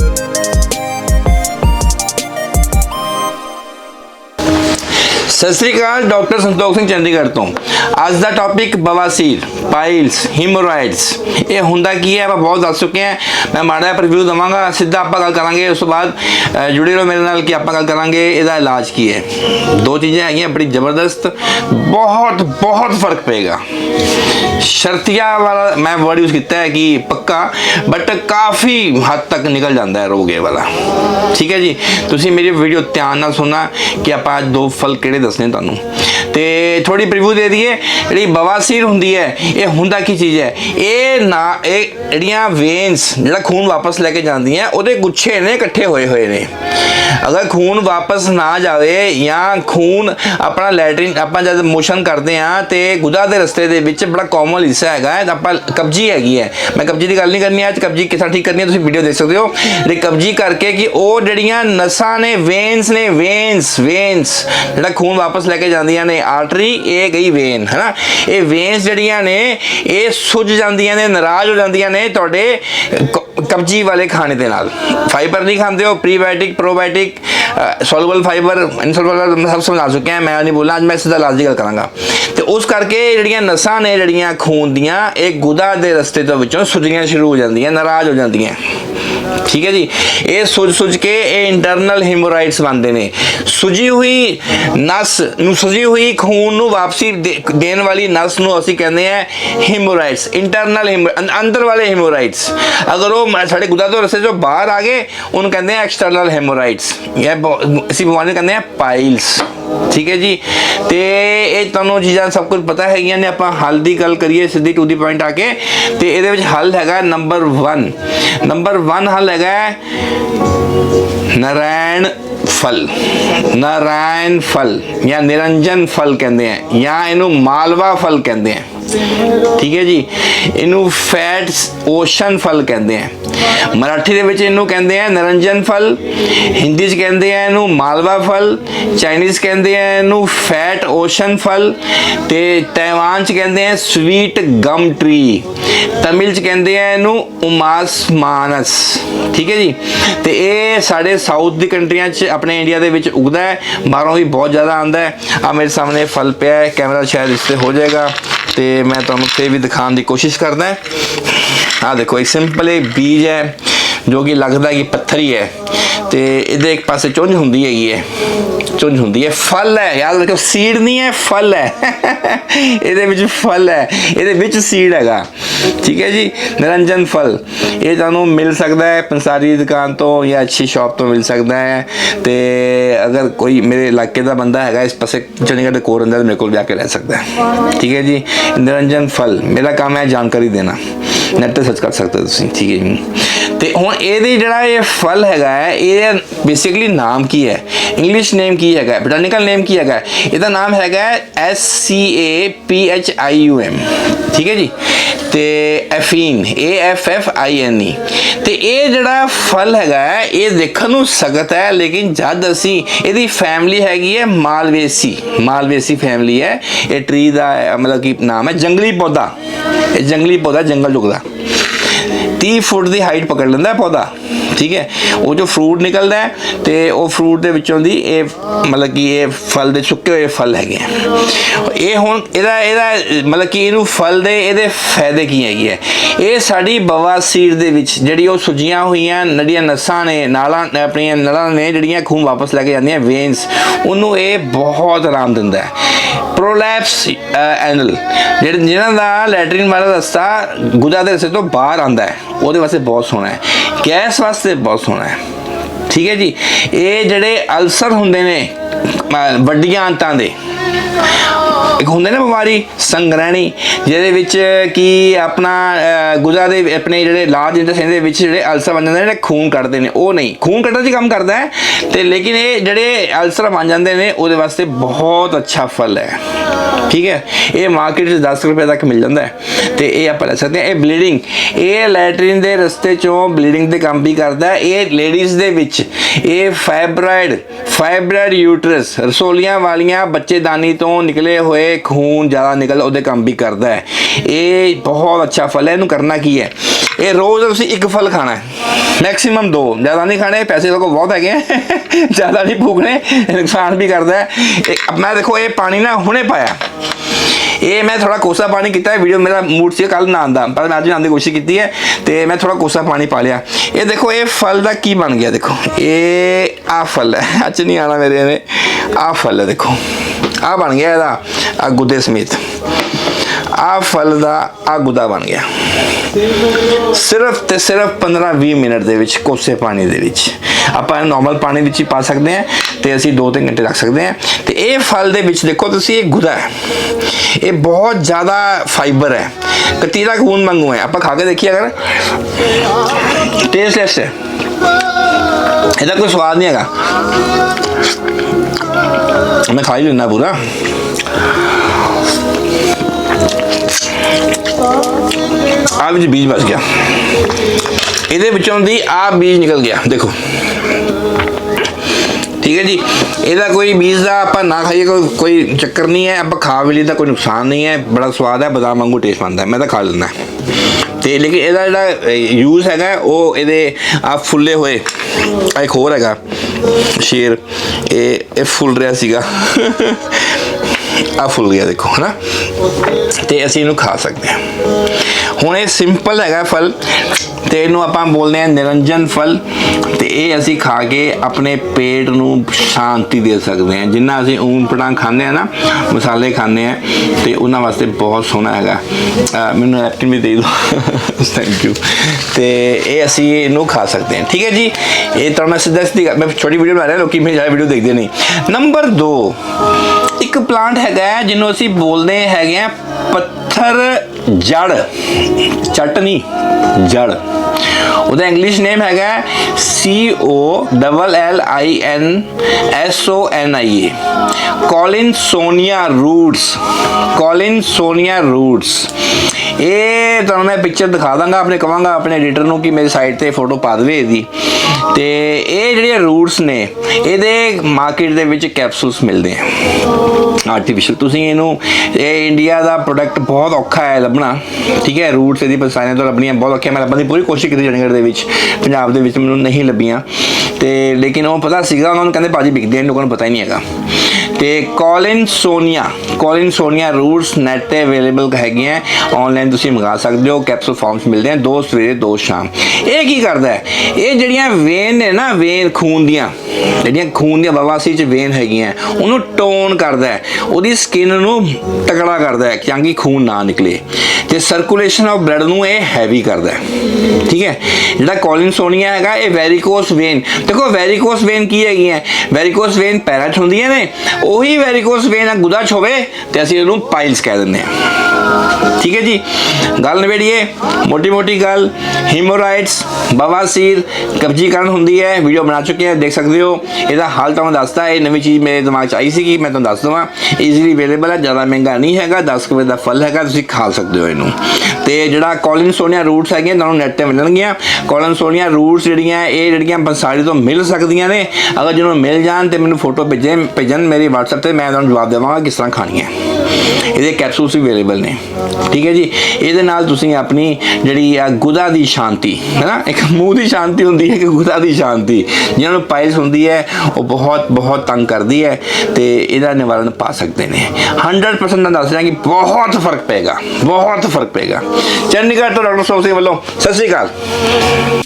Música ਸਤਿ ਸ੍ਰੀ ਅਕਾਲ, ਡਾਕਟਰ ਸੰਤੋਖ ਸਿੰਘ ਚੰਡੀਗੜ੍ਹ ਤੋਂ। ਅੱਜ ਦਾ ਟੌਪਿਕ ਬਵਾਸੀਰ ਪਾਈਲਸ ਹੀਮੋਰਾਇਡਸ ਇਹ ਹੁੰਦਾ ਕੀ ਹੈ? ਆਪਾਂ ਬਹੁਤ ਦੱਸ ਚੁੱਕੇ ਹਾਂ। ਮੈਂ ਮਾੜਾ ਜਿਹਾ ਰਿਵਿਊ ਦਵਾਂਗਾ, ਸਿੱਧਾ ਆਪਾਂ ਗੱਲ ਕਰਾਂਗੇ, ਉਸ ਤੋਂ ਬਾਅਦ ਜੁੜੇ ਰਹੋ ਮੇਰੇ ਨਾਲ ਕਿ ਆਪਾਂ ਗੱਲ ਕਰਾਂਗੇ, ਇਹਦਾ ਇਲਾਜ ਕੀ ਹੈ। ਦੋ ਚੀਜ਼ਾਂ ਹੈਗੀਆਂ, ਬੜੀ ਜ਼ਬਰਦਸਤ, ਬਹੁਤ ਬਹੁਤ ਫ਼ਰਕ ਪਏਗਾ। ਸ਼ਰਤੀਆ ਵਾਲਾ, ਮੈਂ ਵਰਡ ਯੂਜ਼ ਕੀਤਾ ਹੈ ਕਿ ਪੱਕਾ ਬਟ ਕਾਫੀ ਹੱਦ ਤੱਕ ਨਿਕਲ ਜਾਂਦਾ ਹੈ ਰੋਗ ਇਹ ਵਾਲਾ। ਠੀਕ ਹੈ ਜੀ? ਤੁਸੀਂ ਮੇਰੀ ਵੀਡੀਓ ਧਿਆਨ ਨਾਲ ਸੁਣਨਾ ਕਿ ਆਪਾਂ ਅੱਜ ਦੋ ਫਲ ਕਿਹੜੇ ਦੱਸਨੇ ਤੁਹਾਨੂੰ। ਤੇ ਥੋੜੀ ਪ੍ਰੀਵਿਊ ਦੇ ਦਈਏ, ਜਿਹੜੀ ਬਵਾਸੀਰ ਹੁੰਦੀ ਹੈ, ਇਹ ਹੁੰਦਾ ਕੀ ਚੀਜ਼ ਹੈ? ਇਹ ਨਾ, ਇਹ ਜਿਹੜੀਆਂ ਵੇਨਸ ਜਿਹੜਾ ਖੂਨ ਵਾਪਸ ਲੈ ਕੇ ਜਾਂਦੀਆਂ, ਉਹਦੇ ਗੁੱਛੇ ਨੇ, ਇਕੱਠੇ ਹੋਏ ਹੋਏ ਨੇ। ਅਗਰ ਖੂਨ ਵਾਪਸ ਨਾ ਜਾਵੇ ਜਾਂ ਖੂਨ ਆਪਣਾ ਲੈਟਰਿਨ, ਆਪਾਂ ਜਦ ਮੋਸ਼ਨ ਕਰਦੇ ਆ ਤੇ ਗੁਦਾ ਦੇ ਰਸਤੇ ਦੇ ਵਿੱਚ ਬੜਾ ਕਾਮਨ ਹਿੱਸਾ ਹੈਗਾ ਆਪਾਂ ਕਬਜੀ ਹੈਗੀ ਹੈ। ਮੈਂ ਕਬਜੀ ਦੀ ਗੱਲ ਨਹੀਂ ਕਰਨੀ, ਅੱਜ ਕਬਜੀ ਕਿਸਾਂ ਠੀਕ ਕਰਨੀ ਹੈ, ਤੁਸੀਂ ਵੀਡੀਓ ਦੇਖ ਸਕਦੇ ਹੋ। ਜਿਹੜੀ ਕਬਜੀ ਕਰਕੇ ਕਿ ਉਹ ਜਿਹੜੀਆਂ ਨਸਾਂ ਨੇ ਵੇਨਸ ਨੇ ਵੇਨਸ ਵੇਨਸ ਜਿਹੜਾ ਖੂਨ ਵਾਪਸ ਲੈ ਕੇ ਜਾਂਦੀਆਂ ਨੇ ਆਰਟਰੀ ਇਹ ਗਈ ਵੇਨ, ਹੈਨਾ? ਇਹ ਵੇਨਸ ਜਿਹੜੀਆਂ ਨੇ, ਇਹ ਸੁੱਜ ਜਾਂਦੀਆਂ ਨੇ, ਨਾਰਾਜ਼ ਹੋ ਜਾਂਦੀਆਂ ਨੇ ਤੁਹਾਡੇ ਕਬਜੀ ਵਾਲੇ ਖਾਣੇ ਦੇ ਨਾਲ। ਫਾਈਬਰ ਨਹੀਂ ਖਾਂਦੇ ਹੋ, prebiotic, probiotic soluble fibre, insoluble ਮੈਂ ਸਭ ਸਮਝਾ ਚੁੱਕਿਆ, ਮੈਂ ਨਹੀਂ ਬੋਲਾਂ ਅੱਜ ਮੈਂ ਸਿੱਧਾ ਇਲਾਜ ਦੀ ਗੱਲ ਕਰਾਂਗਾ। ਤੇ ਉਸ ਕਰਕੇ ਜਿਹੜੀਆਂ ਨਸਾਂ ਨੇ, ਜਿਹੜੀਆਂ ਖੂਨ ਦੀਆਂ, ਇਹ ਗੁਦਾ ਦੇ ਰਸਤੇ ਤੋਂ ਵਿੱਚੋਂ ਸੁੱਜਣੀਆਂ ਸ਼ੁਰੂ ਹੋ ਜਾਂਦੀਆਂ, ਨਾਰਾਜ਼ ਹੋ ਜਾਂਦੀਆਂ। ਠੀਕ ਹੈ ਜੀ? ਇਹ ਸੁੱਜ ਸੁੱਜ ਕੇ ਇਹ ਇੰਟਰਨਲ ਹੀਮੋਰਾਇਡਸ ਬਣਦੇ ਨੇ। ਸੁਜੀ ਹੋਈ ਨਸ ਨੂੰ ਸੁਜੀ ਹੋਈ ਖੂਨ ਨੂੰ ਵਾਪਸੀ ਦੇਣ ਵਾਲੀ ਨਸ ਨੂੰ ਅਸੀਂ ਕਹਿੰਦੇ ਆ ਹੀਮੋਰਾਇਡਸ ਇੰਟਰਨਲ ਅੰਦਰ ਵਾਲੇ ਹੀਮੋਰਾਇਡਸ ਅਗਰ ਉਹ ਸਾਡੇ ਗੁਦਾ ਤੋਂ ਰਸਤੇ ਚੋਂ ਬਾਹਰ ਆ ਗਏ, ਉਹਨੂੰ ਕਹਿੰਦੇ ਆ ਐਕਸਟਰਨਲ ਹੀਮੋਰਾਇਡਸ ਇਹ ਅਸੀਂ ਬਿਮਾਰੀ ਕਹਿੰਦੇ ਆ ਪਾਈਲਸ ਠੀਕ ਹੈ ਜੀ? ਤੇ ਇਹ ਤੁਹਾਨੂੰ ਚੀਜ਼ਾਂ ਸਭ ਕੁਝ ਪਤਾ ਹੈਗੀਆਂ ਨੇ, ਆਪਾਂ ਹੱਲ ਦੀ ਗੱਲ ਕਰੀਏ, ਸਿੱਧੀ ਟੂ ਦੀ ਪੁਆਇੰਟ ਆ ਕੇ। ਤੇ ਇਹਦੇ ਵਿੱਚ ਹੱਲ ਹੈਗਾ ਨੰਬਰ 1 ਨੰਬਰ 1 ਹੱਲ ਹੈਗਾ ਨਾਰਾਇਣ ਫਲ। ਨਾਰਾਇਣ ਫਲ। ਜਾਂ ਨਿਰੰਜਨ ਫਲ ਕਹਿੰਦੇ ਆ ਜਾਂ ਇਹਨੂੰ ਮਾਲਵਾ ਫਲ ਕਹਿੰਦੇ ਆ। ਠੀਕ ਹੈ ਜੀ। ਇਹਨੂੰ ਫੈਟ ਓਸ਼ਨ ਫਲ ਕਹਿੰਦੇ ਆ। ਮਰਾਠੀ ਦੇ ਵਿੱਚ ਇਹਨੂੰ ਕਹਿੰਦੇ ਆ ਨਿਰੰਜਨ ਫਲ, ਹਿੰਦੀ 'ਚ ਕਹਿੰਦੇ ਆ ਇਹਨੂੰ ਮਾਲਵਾ ਫਲ, ਚਾਈਨੀਜ਼ ਕਹਿੰਦੇ ਆ ਇਹਨੂੰ ਫੈਟ ਓਸ਼ਨ ਫਲ ਤੇ ਤਾਈਵਾਨ 'ਚ ਕਹਿੰਦੇ ਆ ਸਵੀਟ ਗਮ ਟਰੀ ਤਮਿਲ 'ਚ ਕਹਿੰਦੇ ਆ ਇਹਨੂੰ ਉਮਾਸ ਮਾਨਸ ਠੀਕ ਹੈ ਜੀ। ਤੇ ਇਹ ਸਾਡੇ ਸਾਊਥ ਦੀ ਕੰਟਰੀਆਂ 'ਚ ਆਪਣੇ ਇੰਡੀਆ ਦੇ ਵਿੱਚ ਉਗਦਾ ਹੈ। ਬਾਹਰੋਂ ਵੀ ਬਹੁਤ ਜ਼ਿਆਦਾ ਆਂਦਾ ਹੈ। ਆ ਮੇਰੇ ਸਾਹਮਣੇ ਫਲ ਪਿਆ ਹੈ। ਕੈਮਰਾ ਸ਼ਾਇਦ ਇਸ ਤੇ ਹੋ ਜਾਏਗਾ। ਤੇ ਮੈਂ ਤੁਹਾਨੂੰ ਤੇ ਵੀ ਦਿਖਾਉਣ ਦੀ ਕੋਸ਼ਿਸ਼ ਕਰਦਾ ਆ ਦੇਖੋ, ਇੱਕ ਸਿੰਪਲ ਇਹ ਬੀਜ ਹੈ। ਜੋ ਕਿ ਲੱਗਦਾ ਕਿ ਪੱਥਰ ਹੀ ਹੈ ਤੇ ਇਹਦੇ ਇੱਕ ਪਾਸੇ ਚੁੰਝ ਹੁੰਦੀ ਹੈਗੀ ਹੈ। ਚੁੰਝ ਹੁੰਦੀ ਹੈ। ਫਲ ਹੈ। ਯਾਦ ਰੱਖੋ ਸੀਡ ਨਹੀਂ ਹੈ, ਫਲ ਹੈ। ਇਹਦੇ ਵਿੱਚ ਫਲ ਹੈ। ਇਹਦੇ ਵਿੱਚ ਸੀਡ ਹੈਗਾ। ਠੀਕ ਹੈ ਜੀ? ਨਿਰੰਜਨ ਫਲ। ਇਹ ਤੁਹਾਨੂੰ ਮਿਲ ਸਕਦਾ ਹੈ ਪੰਸਾਰੀ ਦੀ ਦੁਕਾਨ ਤੋਂ ਜਾਂ ਅੱਛੀ ਸ਼ਾਪ ਤੋਂ ਮਿਲ ਸਕਦਾ ਹੈ। ਤੇ ਅਗਰ ਕੋਈ ਮੇਰੇ ਇਲਾਕੇ ਦਾ ਬੰਦਾ ਹੈਗਾ, ਇਸ ਪਾਸੇ ਚੰਡੀਗੜ੍ਹ ਦੇ ਕੋਲ ਅੰਦਰ ਮੇਰੇ ਕੋਲ ਜਾ ਕੇ ਰਹਿ ਸਕਦਾ ਹੈ। ਠੀਕ ਹੈ ਜੀ? ਨਿਰੰਜਨ ਫਲ। ਮੇਰਾ ਕੰਮ ਹੈ ਜਾਣਕਾਰੀ ਦੇਣਾ। ਨੈਟ ਤੇ ਸਰਚ ਕਰ ਸਕਦੇ ਹੋ ਤੁਸੀਂ। ਠੀਕ ਹੈ ਜੀ। ਹੁਣ ਇਹਦੇ ਜਿਹੜਾ ਇਹ ਫਲ ਹੈਗਾ ਹੈ ਇਹ ਬੇਸਿਕਲੀ ਨਾਮ ਕੀ ਹੈ? ਇੰਗਲਿਸ਼ ਨੇਮ ਕੀ ਹੈਗਾ? ਬੋਟੈਨੀਕਲ ਨੇਮ ਕੀ ਹੈਗਾ? ਇਹਦਾ ਨਾਮ ਹੈਗਾ S C A P H I U M ਠੀਕ ਹੈ ਜੀ? ਤੇ ਐਫੀਨ ਏ ਐਫ ਐਫ ਆਈ ਐਨ ਈ ਤੇ ਇਹ ਜਿਹੜਾ ਫਲ ਹੈਗਾ ਇਹ ਦੇਖਣ ਨੂੰ ਸਖਤ ਹੈ, ਲੇਕਿਨ ਜਦ ਅਸੀਂ ਇਹਦੀ ਫੈਮਿਲੀ ਹੈਗੀ ਹੈ, ਮਾਲਵੇਸੀ ਮਾਲਵੇਸੀ ਫੈਮਿਲੀ ਹੈ, ਇਹ ਟਰੀ ਦਾ, ਮਤਲਬ ਕਿ ਨਾਮ ਹੈ, ਜੰਗਲੀ ਪੌਦਾ, ਇਹ ਜੰਗਲੀ ਪੌਦਾ, ਜੰਗਲ ਚੁਗਦਾ 30 ਫੁੱਟ ਦੀ ਹਾਈਟ ਪਕੜ ਲੈਂਦਾ ਹੈ ਪੌਦਾ, ਠੀਕ ਹੈ? ਉਹ ਜੋ ਫਰੂਟ ਨਿਕਲਦਾ ਹੈ ਤੇ ਉਹ ਫਰੂਟ ਦੇ ਵਿੱਚੋਂ ਦੀ ਇਹ ਮਤਲਬ ਕਿ ਇਹ ਫਲ ਦੇ ਸੁੱਕੇ ਹੋਏ ਫਲ ਹੈਗੇ ਆ। ਇਹ ਹੁਣ ਇਹਦਾ ਇਹਦਾ ਮਤਲਬ ਕਿ ਇਹਨੂੰ ਫਲ ਦੇ ਇਹਦੇ ਫਾਇਦੇ ਕੀ ਹੈਗੇ ਹੈ ਇਹ ਸਾਡੀ ਬਵਾਸੀਰ ਦੇ ਵਿੱਚ ਜਿਹੜੀ ਉਹ ਸੁਜੀਆਂ ਹੋਈਆਂ ਨੜੀਆਂ ਨਸਾਂ ਨੇ, ਨਾਲਾਂ, ਆਪਣੀਆਂ ਨਲਾਂ ਨੇ ਜਿਹੜੀਆਂ ਖੂਨ ਵਾਪਸ ਲੈ ਕੇ ਜਾਂਦੀਆਂ ਵੇਨਸ ਉਹਨੂੰ ਇਹ ਬਹੁਤ ਆਰਾਮ ਦਿੰਦਾ ਹੈ। ਪ੍ਰੋਲੈਪਸ ਐਨਲ ਜਿਹੜੇ ਜਿਹਨਾਂ ਦਾ ਲੈਟਰਿਨ ਵਾਲਾ ਰਸਤਾ ਗੁਦਾ ਦੇ ਰਸਤੇ ਤੋਂ ਬਾਹਰ ਆਂਦਾ ਹੈ। ਉਹਦੇ ਵਾਸਤੇ ਬਹੁਤ ਸੋਹਣਾ ਹੈ। ਗੈਸ ਵਾਸਤੇ ਬਹੁਤ ਸੋਹਣਾ ਹੈ। ਠੀਕ ਹੈ ਜੀ? ਇਹ ਜਿਹੜੇ ਅਲਸਰ ਹੁੰਦੇ ਨੇ ਵੱਡੀਆਂ ਅੰਤਾਂ ਦੇ ਇੱਕ ਹੁੰਦੇ ਨੇ ਬਿਮਾਰੀ, ਸੰਗ੍ਰਹਿਣੀ, ਜਿਹਦੇ ਵਿੱਚ ਕੀ ਆਪਣਾ ਗੁਜ਼ਾ ਦੇ ਆਪਣੇ ਜਿਹੜੇ ਲਾਰਜ ਇੰਟੈਸਟਾਈਨ ਦੇ ਵਿੱਚ ਜਿਹੜੇ ਅਲਸਰ ਬਣ ਜਾਂਦੇ ਨੇ, ਜਿਹੜੇ ਖੂਨ ਕੱਢਦੇ ਨੇ, ਉਹ ਨਹੀਂ। ਖੂਨ ਕੱਢਣ ਦੀ ਕੰਮ ਕਰਦਾ ਹੈ, ਤੇ ਲੇਕਿਨ ਇਹ ਜਿਹੜੇ ਅਲਸਰ ਬਣ ਜਾਂਦੇ ਨੇ, ਉਹਦੇ ਵਾਸਤੇ ਬਹੁਤ ਅੱਛਾ ਫਲ ਹੈ। ਠੀਕ ਹੈ? ਇਹ ਮਾਰਕੀਟ 'ਚ 10 ਰੁਪਏ ਤੱਕ ਮਿਲ ਜਾਂਦਾ ਹੈ, ਤੇ ਇਹ ਆਪਾਂ ਲੈ ਸਕਦੇ ਹਾਂ। ਇਹ ਬਲੀਡਿੰਗ ਇਹ ਲੈਟਰਿਨ ਦੇ ਰਸਤੇ ਚੋਂ ਬਲੀਡਿੰਗ ਦੇ ਕੰਮ ਵੀ ਕਰਦਾ ਹੈ। ਇਹ ਲੇਡੀਜ਼ ਦੇ ਵਿੱਚ, ਇਹ ਫਾਈਬਰਾਇਡ ਫਾਈਬਰਾਇਡ ਯੂਟਰਸ ਰਸੋਲੀਆਂ ਵਾਲੀਆਂ ਬੱਚੇਦਾਨੀ ਤੋਂ ਨਿਕਲੇ ਹੋਏ, ਖੂਨ ਜ਼ਿਆਦਾ ਨਿਕਲ ਉਹਦੇ ਕੰਮ ਵੀ ਕਰਦਾ ਹੈ। ਇਹ ਬਹੁਤ ਅੱਛਾ ਫਲ ਹੈ, ਇਹਨੂੰ ਕਰਨਾ ਕੀ ਹੈ? ਇਹ ਰੋਜ਼ ਤੁਸੀਂ ਇੱਕ ਫਲ ਖਾਣਾ ਹੈ ਮੈਕਸਿਮਮ ਦੋ। ਜ਼ਿਆਦਾ ਨਹੀਂ ਖਾਣੇ, ਪੈਸੇ ਤਾਂ ਕੋ ਬਹੁਤ ਹੈਗੇ ਆ। ਜ਼ਿਆਦਾ ਨਹੀਂ ਭੂਖਣੇ, ਨੁਕਸਾਨ ਵੀ ਕਰਦਾ ਹੈ। ਮੈਂ ਦੇਖੋ, ਇਹ ਪਾਣੀ ਨਾ ਹੁਣੇ ਪਾਇਆ। ਇਹ ਮੈਂ ਥੋੜਾ ਕੋਸਾ ਪਾਣੀ ਕੀਤਾ ਹੈ ਵੀਡੀਓ ਮੇਰਾ ਮੂਡ ਸੀ ਕੱਲ ਨਾ ਆਂਦਾ ਪਰ ਮੈਂ ਅੱਜ ਆਉਣ ਦੀ ਕੋਸ਼ਿਸ਼ ਕੀਤੀ ਹੈ ਤੇ ਮੈਂ ਥੋੜਾ ਕੋਸਾ ਪਾਣੀ ਪਾ ਲਿਆ। ਇਹ ਦੇਖੋ, ਇਹ ਫਲ ਦਾ ਕੀ ਬਣ ਗਿਆ, ਦੇਖੋ। ਇਹ ਆ ਫਲ ਹੈ। ਅੱਜ ਨਹੀਂ ਆਣਾ ਮੇਰੇ ਨੇ। ਆ ਫਲ ਹੈ, ਦੇਖੋ। ਆ ਬਣ ਗਿਆ ਇਹਦਾ ਆ ਗੁਦੇ ਸਮੇਤ। ਆ ਫਲ ਦਾ ਆ ਗੁਦਾ ਬਣ ਗਿਆ। ਸਿਰਫ ਤੇ ਸਿਰਫ 15-20 ਮਿੰਟ ਦੇ ਵਿੱਚ ਕੋਸੇ ਪਾਣੀ ਦੇ ਵਿੱਚ। ਆਪਾਂ ਨਾਰਮਲ ਪਾਣੀ ਵਿੱਚ ਹੀ ਪਾ ਸਕਦੇ ਹਾਂ ਤੇ ਅਸੀਂ 2-3 ਘੰਟੇ ਰੱਖ ਸਕਦੇ ਹਾਂ। ਤੇ ਇਹ ਫਲ ਦੇ ਵਿੱਚ ਦੇਖੋ ਤੁਸੀਂ, ਇਹ ਗੁਦਾ ਹੈ। ਇਹ ਬਹੁਤ ਜ਼ਿਆਦਾ ਫਾਈਬਰ ਹੈ। ਕਤੀਰਾ ਖੂਨ ਮੰਗੂ ਹੈ। ਆਪਾਂ ਖਾ ਕੇ ਦੇਖੀਏ ਅਗਰ। ਟੇਸਟਲੈਸ ਹੈ। ਇਹਦਾ ਕੋਈ ਸਵਾਦ ਨਹੀਂ ਹੈਗਾ। ਮੈਂ ਖਾ ਹੀ ਲੈਣਾ ਪੂਰਾ ਆ ਵਿੱਚ ਬੀਜ ਬਚ ਗਿਆ ਇਹਦੇ ਵਿੱਚੋਂ ਦੀ ਆ ਬੀਜ ਨਿਕਲ ਗਿਆ ਦੇਖੋ ਠੀਕ ਹੈ ਜੀ ਇਹਦਾ ਕੋਈ ਬੀਜ ਦਾ ਆਪਾਂ ਨਾ ਖਾਈਏ ਕੋਈ ਕੋਈ ਚੱਕਰ ਨਹੀਂ ਹੈ ਆਪਾਂ ਖਾ ਵੀ ਲਈ ਤਾਂ ਕੋਈ ਨੁਕਸਾਨ ਨਹੀਂ ਹੈ ਬੜਾ ਸਵਾਦ ਹੈ ਬਦਾਮ ਵਾਂਗੂ ਟੇਸਟ ਆਉਂਦਾ ਮੈਂ ਤਾਂ ਖਾ ਲੈਂਦਾ ਤੇ ਲੇਕਿਨ ਇਹਦਾ ਜਿਹੜਾ ਯੂਜ਼ ਹੈਗਾ ਉਹ ਇਹਦੇ ਆ ਫੁੱਲੇ ਹੋਏ ਇੱਕ ਹੋਰ ਹੈਗਾ ਸ਼ੇਰ ਇਹ ਇਹ ਫੁੱਲ ਰਿਹਾ ਸੀਗਾ। ਆ ਫੁੱਲ ਗਿਆ ਦੇਖੋ, ਹਨਾ? ਤੇ ਅਸੀਂ ਇਹਨੂੰ ਖਾ ਸਕਦੇ ਹਾਂ। ਹੁਣ ਇਹ ਸਿੰਪਲ ਹੈਗਾ ਫਲ ਤੇ ਇਹਨੂੰ ਆਪਾਂ ਬੋਲਦੇ ਹਾਂ ਨਿਰੰਜਨ ਫਲ ਤੇ ਇਹ ਅਸੀਂ ਖਾ ਕੇ ਆਪਣੇ ਪੇਟ ਨੂੰ ਸ਼ਾਂਤੀ ਦੇ ਸਕਦੇ ਹਾਂ। ਜਿੰਨਾ ਅਸੀਂ ਊਨ ਪਟਾਂ ਖਾਂਦੇ ਆ ਨਾ ਮਸਾਲੇ ਖਾਂਦੇ ਆ ਤੇ ਉਹਨਾਂ ਵਾਸਤੇ ਬਹੁਤ ਸੋਹਣਾ ਹੈਗਾ। ਮੈਨੂੰ ਨੈਪਕਿਨ ਵੀ ਦੇ ਦਿਓ। ਥੈਂਕ ਯੂ ਤੇ ਇਹ ਅਸੀਂ ਇਹਨੂੰ ਖਾ ਸਕਦੇ ਹਾਂ। ਠੀਕ ਹੈ ਜੀ? ਇਹ ਤਾਂ ਮੈਂ ਸਿੱਧਾ ਸਿੱਧੀ ਮੈਂ ਛੋਟੀ ਵੀਡੀਓ ਬਣਾ ਰਿਹਾ ਲੋਕੀ ਮੇਰੀ ਜ਼ਿਆਦਾ ਵੀਡੀਓ ਦੇਖਦੇ ਨਹੀਂ। ਨੰਬਰ 2 ਇੱਕ ਪਲਾਂਟ ਹੈਗਾ ਹੈ, ਜਿਹਨੂੰ ਅਸੀਂ ਬੋਲਦੇ ਹੈਗੇ ਆ ਪੱਥਰ ਜੜ, ਚਟਨੀ, ਜੜ। ਉਹਦਾ ਇੰਗਲਿਸ਼ ਨੇਮ ਹੈਗਾ C O double L I N S O N I A Collinsonia roots Collinsonia roots ਇਹ ਤੁਹਾਨੂੰ ਮੈਂ ਪਿਕਚਰ ਦਿਖਾ ਦਾਂਗਾ, ਆਪਣੇ ਕਵਾਂਗਾ ਆਪਣੇ ਐਡੀਟਰ ਨੂੰ ਕਿ ਮੇਰੀ ਸਾਈਟ ਤੇ ਫੋਟੋ ਪਾ ਦੇਵੇ ਇਹਦੀ। ਤੇ ਇਹ ਜਿਹੜੇ ਰੂਟਸ ਨੇ, ਇਹਦੇ ਮਾਰਕੀਟ ਦੇ ਵਿੱਚ ਕੈਪਸੂਲਸ ਮਿਲਦੇ ਆ। ਆਰਟੀਫੀਸ਼ੀਅਲ ਤੁਸੀਂ ਇਹਨੂੰ, ਇਹ ਇੰਡੀਆ ਦਾ ਪ੍ਰੋਡਕਟ ਬਹੁਤ ਔਖਾ ਹੈ ਲੱਭਣਾ ਠੀਕ ਹੈ ਰੂਟਸ ਇਹਦੀ ਪਸਾਨੇ ਤੋਂ ਲੱਭਣੀਆਂ, ਬਹੁਤ ਔਖੀਆਂ, ਮੈਂ ਲੱਭਣ ਦੀ ਪੂਰੀ ਕੋਸ਼ਿਸ਼ ਕੀਤੀ ਚੰਡੀਗੜ੍ਹ ਦੇ ਵਿੱਚ, ਪੰਜਾਬ ਦੇ ਵਿੱਚ ਮੈਨੂੰ ਨਹੀਂ ਲੱਭੀਆਂ। ਤੇ ਲੇਕਿਨ ਉਹ ਪਤਾ ਸੀਗਾ, ਉਹਨਾਂ ਨੂੰ ਕਹਿੰਦੇ ਭਾਜੀ ਵਿਕਦੇ ਨੇ ਲੋਕਾਂ ਨੂੰ ਪਤਾ ਹੀ ਨਹੀਂ ਹੈਗਾ। ਤੇ Colin Sonia Colin Sonia roots net ਤੇ ਅਵੇਲੇਬਲ ਹੈਗੀਆਂ ਆਨਲਾਈਨ ਤੁਸੀਂ ਮੰਗਾ ਸਕਦੇ ਹੋ ਕੈਪਸੂਲ ਫਾਰਮਸ ਮਿਲਦੇ ਆ ਦੋ ਸਵੇਰੇ, ਦੋ ਸ਼ਾਮ। ਇਹ ਕੀ ਕਰਦਾ ਹੈ? ਇਹ ਜਿਹੜੀਆਂ ਵੇਨ ਨੇ ਨਾ ਵੇਨ ਖੂਨ ਦੀਆਂ, ਜਿਹੜੀਆਂ ਖੂਨ ਦੀਆਂ ਬਵਾਸੀ ਚ ਵੇਨ ਹੈਗੀਆਂ ਉਹਨੂੰ ਟੋਨ ਕਰਦਾ ਹੈ। ਉਹਦੀ ਸਕਿਨ ਨੂੰ ਤਕੜਾ ਕਰਦਾ ਹੈ ਤਾਂ ਕਿ ਖੂਨ ਨਾ ਨਿਕਲੇ। ਤੇ ਸਰਕੂਲੇਸ਼ਨ ਆਫ ਬਲੱਡ ਨੂੰ ਇਹ ਹੈਵੀ ਕਰਦਾ ਹੈ। ਠੀਕ ਹੈ? ਜਿਹੜਾ ਕੋਲਿਨ ਸੋਨੀਆ ਹੈਗਾ, ਇਹ ਵੈਰੀਕੋਸ ਵੇਨ ਦੇਖੋ ਵੈਰੀਕੋਸ ਵੇਨ ਕੀ ਹੈਗੀ ਹੈ? ਵੈਰੀਕੋਸ ਵੇਨ ਪੈਰਾਂ 'ਚ ਹੁੰਦੀਆਂ ਨੇ, ਉਹੀ ਵੈਰੀਕੋਸ ਵੇਨ ਆ, ਗੁਦਾ 'ਚ ਹੋਵੇ ਤੇ ਅਸੀਂ ਉਹਨੂੰ ਪਾਈਲਸ ਕਹਿ ਦਿੰਦੇ ਹਾਂ। ਠੀਕ ਹੈ ਜੀ? ਗੱਲ ਨਵੇੜੀਏ ਮੋਟੀ ਮੋਟੀ ਗੱਲ ਹੀਮੋਰਾਇਡਸ ਬਵਾਸੀਰ ਕਬਜ਼ੀਕਰਨ ਹੁੰਦੀ ਹੈ ਵੀਡੀਓ ਬਣਾ ਚੁੱਕੇ ਹਾਂ, ਦੇਖ ਸਕਦੇ ਹੋ। ਇਹਦਾ ਹਾਲ ਤੁਹਾਨੂੰ ਦੱਸਦਾ, ਇਹ ਨਵੀਂ ਚੀਜ਼ ਮੇਰੇ ਦਿਮਾਗ 'ਚ ਆਈ ਸੀ ਕਿ ਮੈਂ ਤੁਹਾਨੂੰ ਦੱਸ ਦਵਾਂ। ਈਜ਼ੀਲੀ ਅਵੇਲੇਬਲ ਹੈ, ਜ਼ਿਆਦਾ ਮਹਿੰਗਾ ਨਹੀਂ ਹੈਗਾ 10 ਰੁਪਏ ਦਾ ਫਲ ਹੈਗਾ, ਤੁਸੀਂ ਖਾ ਸਕਦੇ ਹੋ ਇਹਨੂੰ ਤੇ ਜਿਹੜਾ ਕੋਲਿਨ ਸੋਨੀਆ ਰੂਟਸ ਹੈਗੀਆਂ ਤੁਹਾਨੂੰ ਨੈਟ ਤੇ ਮਿਲਣਗੀਆਂ। ਕੋਲਿਨ ਸੋਨੀਆ ਰੂਟਸ ਜਿਹੜੀਆਂ, ਇਹ ਜਿਹੜੀਆਂ ਬੰਸਾਰੀ ਤੋਂ ਮਿਲ ਸਕਦੀਆਂ ਨੇ। ਅਗਰ ਜਿਹਨੂੰ ਮਿਲ ਜਾਣ ਤੇ ਮੈਨੂੰ ਫੋਟੋ ਭੇਜੇ, ਭੇਜਣ ਮੇਰੀ WhatsApp ਤੇ ਮੈਂ ਤੁਹਾਨੂੰ ਜਵਾਬ ਦੇਵਾਂਗਾ ਕਿਸ ਤਰ੍ਹਾਂ ਖਾਣੀ ਹੈ ਇਹਦੇ ਕੈਪਸੂਲਸ ਵੀ ਅਵੇਲੇਬਲ ਨੇ। ਠੀਕ ਹੈ ਜੀ? ਇਹਦੇ ਨਾਲ ਤੁਸੀਂ ਆਪਣੀ ਜਿਹੜੀ ਆ ਗੁਦਾ ਦੀ ਸ਼ਾਂਤੀ ਹੈ ਨਾ ਇੱਕ ਮੂੰਹ ਦੀ ਸ਼ਾਂਤੀ ਹੁੰਦੀ ਹੈ ਕਿ ਗੁਦਾ ਦੀ ਸ਼ਾਂਤੀ। ਜਿਹਨਾਂ ਨੂੰ ਪਾਇਲਸ ਹੁੰਦੀ ਹੈ, ਉਹ ਬਹੁਤ ਬਹੁਤ ਤੰਗ ਕਰਦੀ ਹੈ ਤੇ ਇਹਦਾ ਨਿਵਾਰਨ ਪਾ ਸਕਦੇ ਨੇ। 100% ਮੈਂ ਦੱਸ ਰਿਹਾ ਕਿ ਬਹੁਤ ਫ਼ਰਕ ਪਏਗਾ। ਬਹੁਤ ਫ਼ਰਕ ਪਏਗਾ। ਚੰਡੀਗੜ੍ਹ ਤੋਂ ਡਾਕਟਰ ਸੋਸੀ ਵੱਲੋਂ ਸਤਿ ਸ਼੍ਰੀ ਅਕਾਲ।